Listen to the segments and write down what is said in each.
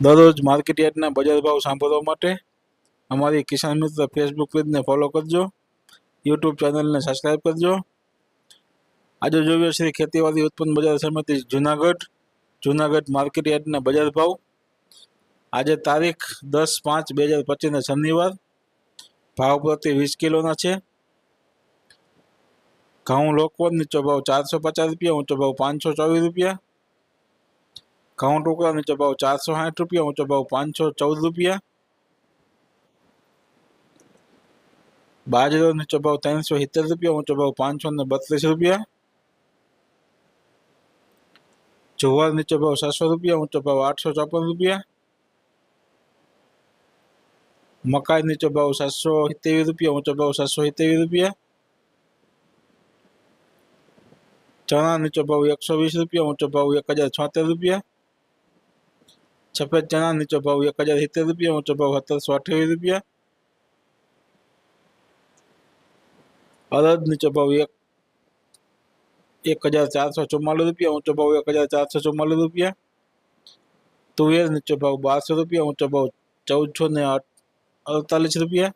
દરરોજ માર્કેટ યાર્ડના બજાર ભાવ સાંભળવા માટે અમારી કિસાન મિત્ર ફેસબુક પેજને ફોલો કરજો યુટ્યુબ ચેનલને સબસ્ક્રાઈબ કરજો. આજે જોઈએ શ્રી ખેતીવાડી ઉત્પન્ન બજાર સમિતિ જુનાગઢ જુનાગઢ માર્કેટ યાર્ડના બજાર ભાવ. આજે તારીખ દસ પાંચ બે હજાર પચીસને શનિવાર, ભાવ પ્રતિ વીસ કિલોના છે. ઘઉં લોકવન નીચો ભાવ ચારસો પચાસ રૂપિયા, ઊંચો ભાવ પાંચસો ચોવીસ રૂપિયા. ઘઉં ટુકડા નીચો ભાવ ચારસો સાઠ રૂપિયા ઊંચો ભાવ પાંચસો ચૌદ રૂપિયા બાજરો નીચો ભાવ ત્રણસો સિત્તેર રૂપિયા ઊંચો ભાવ પાંચસો ને બત્રીસ રૂપિયા જુવાર નીચો ભાવ સાતસો રૂપિયા ઊંચો ભાવ આઠસો ચોપન રૂપિયા મકાઈ નીચો ભાવ સાતસો સિત્તેવીસ રૂપિયા ઊંચો ભાવ સાતસો સિત્તેવીસ રૂપિયા ચણા નીચો ભાવ એકસો વીસ રૂપિયા ઊંચો ભાવ એક હજાર છોતેર રૂપિયા સફેદ ચણા નીચો ભાવ એક હજાર સિત્તેર રૂપિયા ઊંચો ભાવ સત્તરસો અઠ્યાવીસ રૂપિયા અડદ નીચો ભાવ એક એક હજાર ચારસો ચુમ્માલીસ રૂપિયા ઊંચો ભાવ એક હજાર ચારસો ચુમ્માલીસ રૂપિયા તુવેર નીચો ભાવ બારસો રૂપિયા ઊંચો ભાવ ચૌદસો ને અડતાલીસ રૂપિયા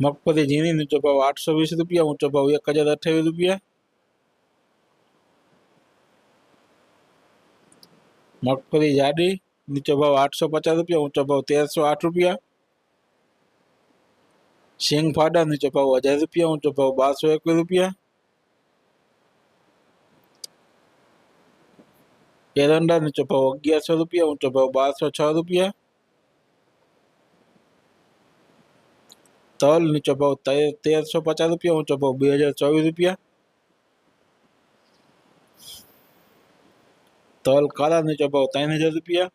મગફળી ઝીણી નીચો ભાવ આઠસો વીસ રૂપિયા ઊંચો ભાવ એક હજાર અઠ્યાવીસ રૂપિયા મગફળી જાડી નીચો ભાવ આઠસો પચાસ રૂપિયા ઊંચો ભાવ તેરસો આઠ રૂપિયા સિંગ ફાડા નીચો ભાવ હજાર રૂપિયા ઊંચો ભાવ બારસો એકવીસ રૂપિયા એરંડા નીચો ભાવ અગિયારસો રૂપિયા ઊંચો ભાવ બારસો છ રૂપિયા તલ નીચો ભાવ તે- તેરસો પચાસ રૂપિયા ઊંચો ભાવ બે હજાર ચોવીસ રૂપિયા તલ કાળા નીચો ભાવ ત્રણ હજાર રૂપિયા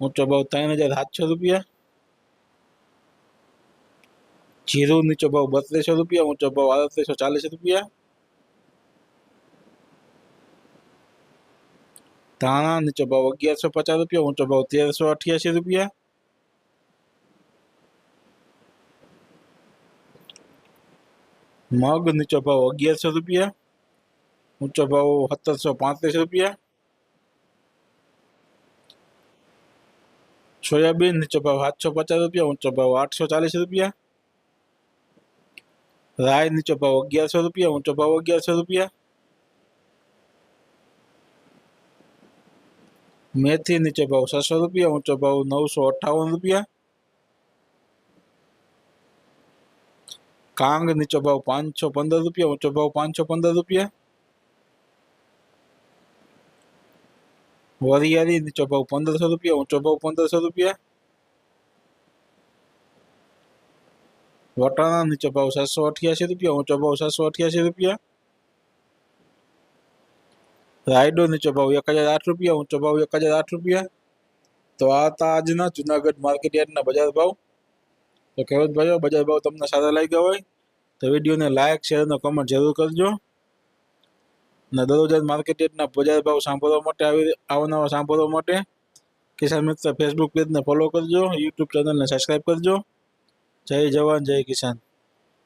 ઊંચો ભાવ ત્રણ હજાર સાતસો રૂપિયા જીરું નીચો ભાવ બત્રીસો રૂપિયા ઊંચો ભાવ આડત્રીસો ચાલીસ રૂપિયા ધાણા નીચો ભાવ અગિયારસો પચાસ રૂપિયા ઊંચો ભાવ તેરસો અઠ્યાસી રૂપિયા મગ નીચો ભાવ અગિયારસો રૂપિયા ઊંચો ભાવ સત્તરસો પાંત્રીસ રૂપિયા સોયાબીન નીચો ભાવ સાતસો પચાસ રૂપિયા ઊંચો ભાવ આઠસો ચાલીસ રૂપિયા રાય નીચો ભાવ અગિયારસો રૂપિયા ઊંચો ભાવ અગિયારસો રૂપિયા મેથી નીચે ભાવ છસો રૂપિયા ઊંચો ભાવ નવસો અઠ્ઠાવન રૂપિયા કાંગ નીચો ભાવ પાંચસો પંદર રૂપિયા ઊંચો ભાવ પાંચસો પંદર રૂપિયા વરિયાળી નીચો ભાવ પંદરસો રૂપિયા ઊંચો ભાવ પંદરસો રૂપિયા. વટાણા નીચો ભાવ સાતસો અઠ્યાસી રૂપિયા ઊંચો ભાવ સાતસો અઠ્યાસી રૂપિયા. રાયડો નીચો ભાવ એક હજાર આઠ રૂપિયા ઊંચો ભાવ એક હજાર આઠ રૂપિયા. તો આ હતા આજના જુનાગઢ માર્કેટ યાર્ડના બજાર ભાવ. તો ખેડૂત ભાઈઓ, બજાર ભાવ તમને સારા લાગ્યા હોય તો વિડીયોને લાઇક શેર અને કમેન્ટ જરૂર કરજો. અને દરરોજ માર્કેટ બજાર ભાવ સાંભળવા માટે આવી આવનારા સાંભળવા માટે કિસાન મિત્ર ફેસબુક પેજને ફોલો કરજો યુટ્યુબ ચેનલને સબસ્ક્રાઈબ કરજો. જય જવાન, જય કિસાન.